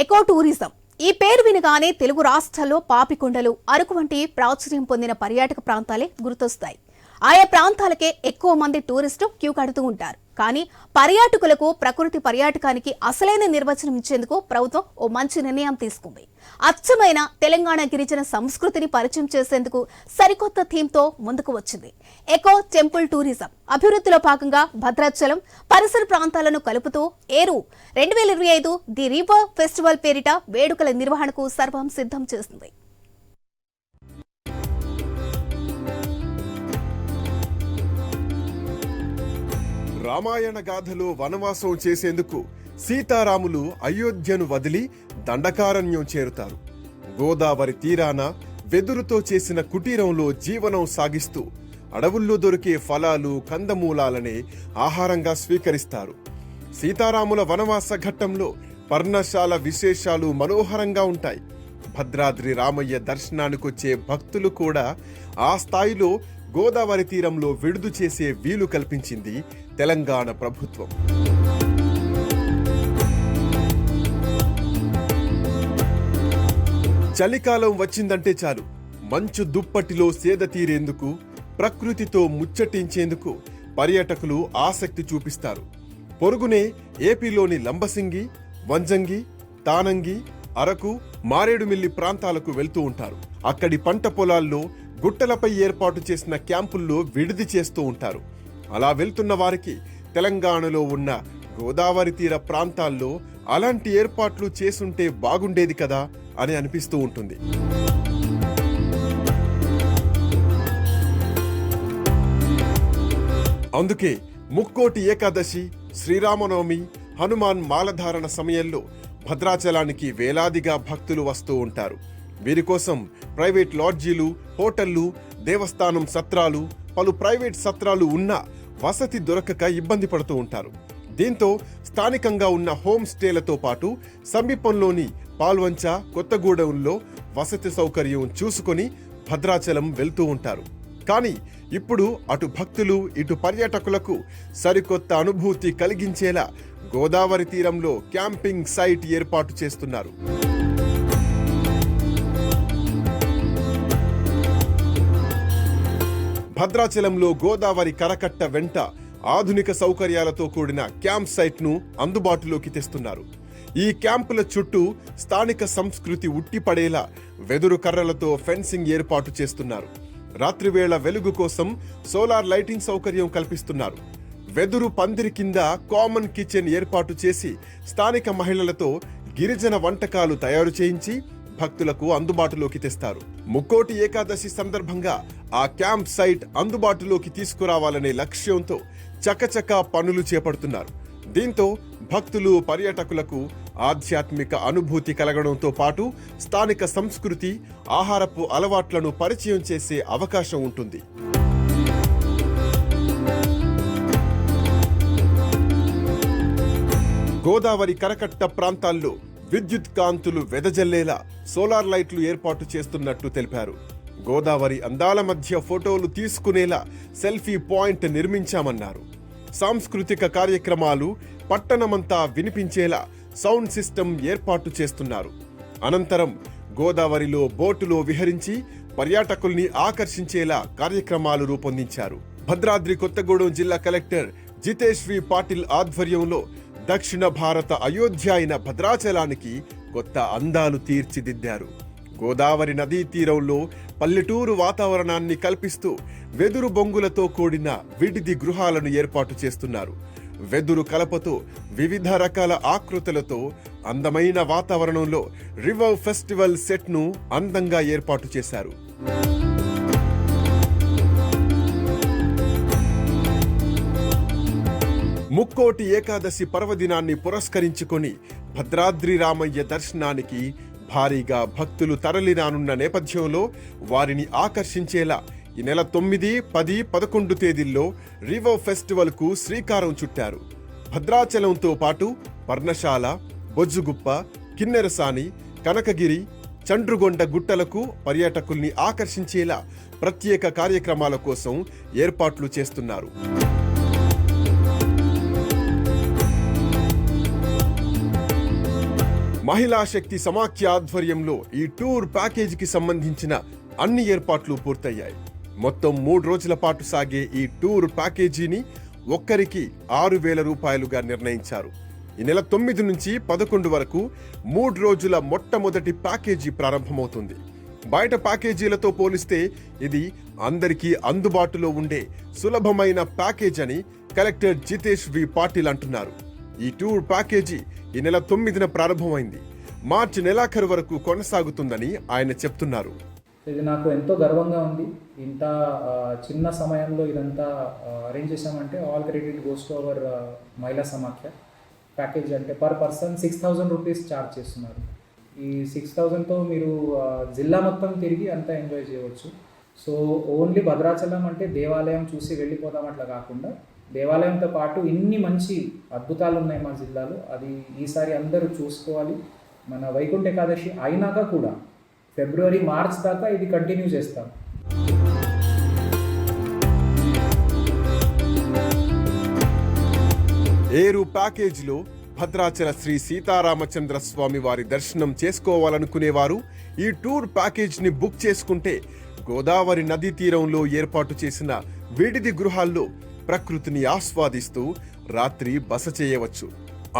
Eco tourism. ఈ పేరు వినగానే తెలుగు రాష్ట్రాల్లో పాపికొండలు అరకు వంటి ప్రాచుర్యం పొందిన పర్యాటక ప్రాంతాలే గుర్తొస్తాయి. ఆయా ప్రాంతాలకే ఎక్కువ మంది టూరిస్టులు క్యూ కడుతూ ఉంటారు. కానీ పర్యాటకులకు ప్రకృతి పర్యాటకానికి అసలైన నిర్వచనం ఇచ్చేందుకు ప్రభుత్వం ఓ మంచి నిర్ణయం తీసుకుంది. అచ్చమైన తెలంగాణ గిరిజన సంస్కృతిని పరిచయం చేసేందుకు సరికొత్త థీమ్తో ముందుకు వచ్చింది. ఎకో టెంపుల్ టూరిజం అభివృద్ధిలో భాగంగా భద్రాచలం పరిసర ప్రాంతాలను కలుపుతూ ఏరు రెండు వేల ఇరవై ఐదు ది రివర్ ఫెస్టివల్ పేరిట వేడుకల నిర్వహణకు సర్వం సిద్ధం చేసింది రామాయణ గాథలో వనవాసం చేసేందుకు సీతారాములు అయోధ్యను వదిలి దండకారణ్యం చేరుతారు. గోదావరి తీరాన వెదురుతో చేసిన కుటీరంలో జీవనం సాగిస్తూ అడవుల్లో దొరికే ఫలాలు కందమూలాలనే ఆహారంగా స్వీకరిస్తారు. సీతారాముల వనవాస ఘట్టంలో పర్ణశాల విశేషాలు మనోహరంగా ఉంటాయి. భద్రాద్రి రామయ్య దర్శనానికొచ్చే భక్తులు కూడా ఆ స్థాయిలో గోదావరి తీరంలో విడుదు చేసే వీలు కల్పించింది తెలంగాణ ప్రభుత్వం. చలికాలం వచ్చిందంటే చాలు. మంచు దుప్పటిలో సేద తీరేందుకు ప్రకృతితో ముచ్చటించేందుకు పర్యాటకులు ఆసక్తి చూపిస్తారు. పొరుగునే ఏపీలోని లంబసింగి వంజంగి తానంగి అరకు మారేడుమిల్లి ప్రాంతాలకు వెళ్తూ ఉంటారు. అక్కడి పంట పొలాల్లో గుట్టలపై ఏర్పాటు చేసిన క్యాంపుల్లో విడిది చేస్తూ ఉంటారు. అలా వెళ్తున్న వారికి తెలంగాణలో ఉన్న గోదావరి తీర ప్రాంతాల్లో అలాంటి ఏర్పాట్లు చేసుంటే బాగుండేది కదా అని అనిపిస్తూ ఉంటుంది. అందుకే ముక్కోటి ఏకాదశి శ్రీరామనవమి హనుమాన్ మాలధారణ సమయంలో భద్రాచలానికి వేలాదిగా భక్తులు వస్తూ ఉంటారు. వీరి కోసం ప్రైవేట్ లాడ్జీలు హోటళ్ళు దేవస్థానం సత్రాలు పలు ప్రైవేట్ సత్రాలు ఉన్నా వసతి దొరకక ఇబ్బంది పడుతూ ఉంటారు. దీంతో స్థానికంగా ఉన్న హోమ్ స్టేలతో పాటు సమీపంలోని పాల్వంచ కొత్తగూడెంలో వసతి సౌకర్యం చూసుకొని భద్రాచలం వెళ్తూ ఉంటారు. కానీ ఇప్పుడు అటు భక్తులు ఇటు పర్యాటకులకు సరికొత్త అనుభూతి కలిగించేలా గోదావరి తీరంలో క్యాంపింగ్ సైట్ ఏర్పాటు చేస్తున్నారు. భద్రాచలంలో గోదావరి కరకట్ట వెంట ఆధునిక సౌకర్యాలతో కూడిన క్యాంప్ సైట్ను అందుబాటులోకి తెస్తున్నారు. ఈ క్యాంపుల చుట్టూ స్థానిక సంస్కృతి ఉట్టిపడేలా వెదురు కర్రలతో ఫెన్సింగ్ ఏర్పాటు చేస్తున్నారు. రాత్రివేళ వెలుగు కోసం సోలార్ లైటింగ్ సౌకర్యం కల్పిస్తున్నారు. వెదురు పందిరి కింద కామన్ కిచెన్ ఏర్పాటు చేసి స్థానిక మహిళలతో గిరిజన వంటకాలు తయారు చేయించి భక్తులకు అందుబాటులోకి తెస్తారు. ముక్కోటి ఏకాదశి సందర్భంగా ఆ క్యాంప్ సైట్ అందుబాటులోకి తీసుకురావాలనే లక్ష్యంతో చకచకా పనులు చేపడుతున్నారు. దీంతో భక్తులు పర్యాటకులకు ఆధ్యాత్మిక అనుభూతి కలగడంతో పాటు స్థానిక సంస్కృతి ఆహారపు అలవాట్లను పరిచయం చేసే అవకాశం ఉంటుంది. గోదావరి కరకట్ట ప్రాంతాల్లో విద్యుత్ కాంతులు వెదజల్లేలా సోలార్ లైట్లు ఏర్పాటు చేస్తున్నట్టు తెలిపారు. గోదావరి అందాల మధ్య ఫోటోలు తీసుకునేలా సెల్ఫీ పాయింట్ నిర్మించామన్నారు. సాంస్కృతిక కార్యక్రమాలు పట్టణమంతా వినిపించేలా సౌండ్ సిస్టమ్ ఏర్పాటు చేస్తున్నారు. అనంతరం గోదావరిలో బోటులో విహరించి పర్యాటకుల్ని ఆకర్షించేలా కార్యక్రమాలు రూపొందించారు. భద్రాద్రి కొత్తగూడెం జిల్లా కలెక్టర్ జితేష్ వి పాటిల్ ఆధ్వర్యంలో దక్షిణ భారత అయోధ్య అయిన భద్రాచలానికి కొత్త అందాలు తీర్చిదిద్దారు. గోదావరి నదీ తీరంలో పల్లెటూరు వాతావరణాన్ని కల్పిస్తూ వెదురు బొంగులతో కూడిన విడిది గృహాలను ఏర్పాటు చేస్తున్నారు. వెదురు కలపతో వివిధ రకాల ఆకృతులతో అందమైన వాతావరణంలో రివర్ ఫెస్టివల్ సెట్ను అందంగా ఏర్పాటు చేశారు. ముక్కోటి ఏకాదశి పర్వదినాన్ని పురస్కరించుకొని భద్రాద్రి రామయ్య దర్శనానికి భారీగా భక్తులు తరలిరానున్న నేపథ్యంలో వారిని ఆకర్షించేలా ఈ నెల తొమ్మిది పది పదకొండు తేదీల్లో రివో ఫెస్టివల్కు శ్రీకారం చుట్టారు. భద్రాచలంతో పాటు పర్ణశాల బొజ్జుగుప్ప కిన్నెరసాని కనకగిరి చండ్రుగొండ గుట్టలకు పర్యాటకుల్ని ఆకర్షించేలా ప్రత్యేక కార్యక్రమాల కోసం ఏర్పాట్లు చేస్తున్నారు. మహిళా శక్తి సమాఖ్య ఆధ్వర్యంలో ఈ టూర్ ప్యాకేజీకి సంబంధించిన అన్ని ఏర్పాట్లు పూర్తయ్యాయి. మొత్తం మూడు రోజుల పాటు సాగే ఈ టూర్ ప్యాకేజీని ఒక్కరికి ఆరు వేల రూపాయలుగా నిర్ణయించారు. ఈ నెల తొమ్మిది నుంచి పదకొండు వరకు మూడు రోజుల మొట్టమొదటి ప్యాకేజీ ప్రారంభమవుతుంది. బయట ప్యాకేజీలతో పోలిస్తే ఇది అందరికీ అందుబాటులో ఉండే సులభమైన ప్యాకేజ్ అని కలెక్టర్ జితేష్ వి పాటిల్ అంటున్నారు. ఈ టూర్ ప్యాకేజీ ఈ నెల తొమ్మిదిన ప్రారంభమైంది. మార్చి నెలాఖరు వరకు కొనసాగుతుందని ఆయన చెప్తున్నారు. ఇది నాకు ఎంతో గర్వంగా ఉంది. ఇంత చిన్న సమయంలో ఇదంతా అరేంజ్ చేసామంటే all credit goes to our మహిళా సమాఖ్య. ప్యాకేజ్ అంటే per person six thousand rupees charge చేస్తున్నారు. ఈ సిక్స్ థౌజండ్తో మీరు జిల్లా మొత్తం తిరిగి అంతా ఎంజాయ్ చేయవచ్చు. సో ఓన్లీ భద్రాచలం అంటే దేవాలయం చూసి వెళ్ళిపోదాం అట్లా కాకుండా దేవాలయంతో పాటు ఇన్ని మంచి అద్భుతాలు ఉన్నాయి మా జిల్లాలో. అది ఈసారి అందరూ చూసుకోవాలి. మన వైకుంఠ ఏకాదశి అయినాక కూడా ఫిబ్రవరి మార్చ్ దాకా ఇది కంటిన్యూ చేస్తాం. ఏరు ప్యాకేజీలో భద్రాచల శ్రీ సీతారామచంద్ర స్వామి వారి దర్శనం చేసుకోవాలనుకునేవారు ఈ టూర్ ప్యాకేజీని బుక్ చేసుకుంటే గోదావరి నదీ తీరంలో ఏర్పాటు చేసిన విడిది గృహాల్లో ప్రకృతిని ఆస్వాదిస్తూ రాత్రి బస చేయవచ్చు.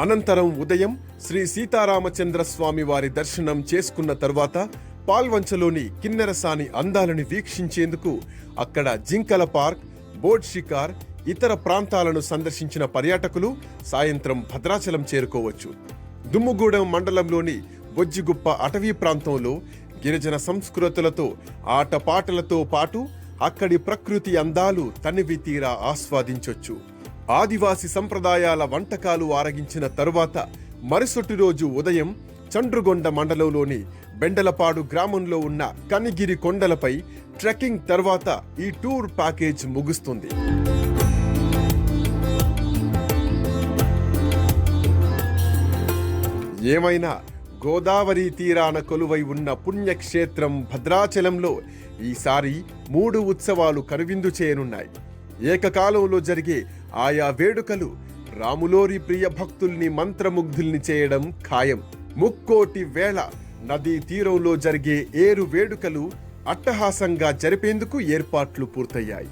అనంతరం ఉదయం శ్రీ సీతారామచంద్ర స్వామి వారి దర్శనం చేసుకున్న తర్వాత పాల్వంచలోని కిన్నెరసాని అందాలను వీక్షించేందుకు అక్కడ జింకల పార్క్ బోట్ షికార్ ఇతర ప్రాంతాలను సందర్శించిన పర్యాటకులు సాయంత్రం భద్రాచలం చేరుకోవచ్చు. దుమ్ముగూడెం మండలంలోని బొజ్జిగుప్ప అటవీ ప్రాంతంలో గిరిజన సంస్కృతులతో ఆటపాటలతో పాటు అక్కడి ప్రకృతి అందాలు తనివి తీరా ఆస్వాదించొచ్చు. ఆదివాసి సంప్రదాయాల వంటకాలు ఆరగించిన తరువాత మరుసటి రోజు ఉదయం చండ్రుగొండ మండలంలోని బెండలపాడు గ్రామంలో ఉన్న కనిగిరి కొండలపై ట్రెక్కింగ్ తర్వాత ఈ టూర్ ప్యాకేజ్ ముగుస్తుంది. ఏమైనా గోదావరి తీరాన కొలువై ఉన్న పుణ్యక్షేత్రం భద్రాచలంలో ఈసారి మూడు ఉత్సవాలు కనువిందు చేయనున్నాయి. ఏకకాలంలో జరిగే ఆయా వేడుకలు రాములోరి ప్రియ భక్తుల్ని మంత్రముగ్ధుల్ని చేయడం ఖాయం. ముక్కోటి వేళ నదీ తీరంలో జరిగే ఏరు వేడుకలు అట్టహాసంగా జరిపేందుకు ఏర్పాట్లు పూర్తయ్యాయి.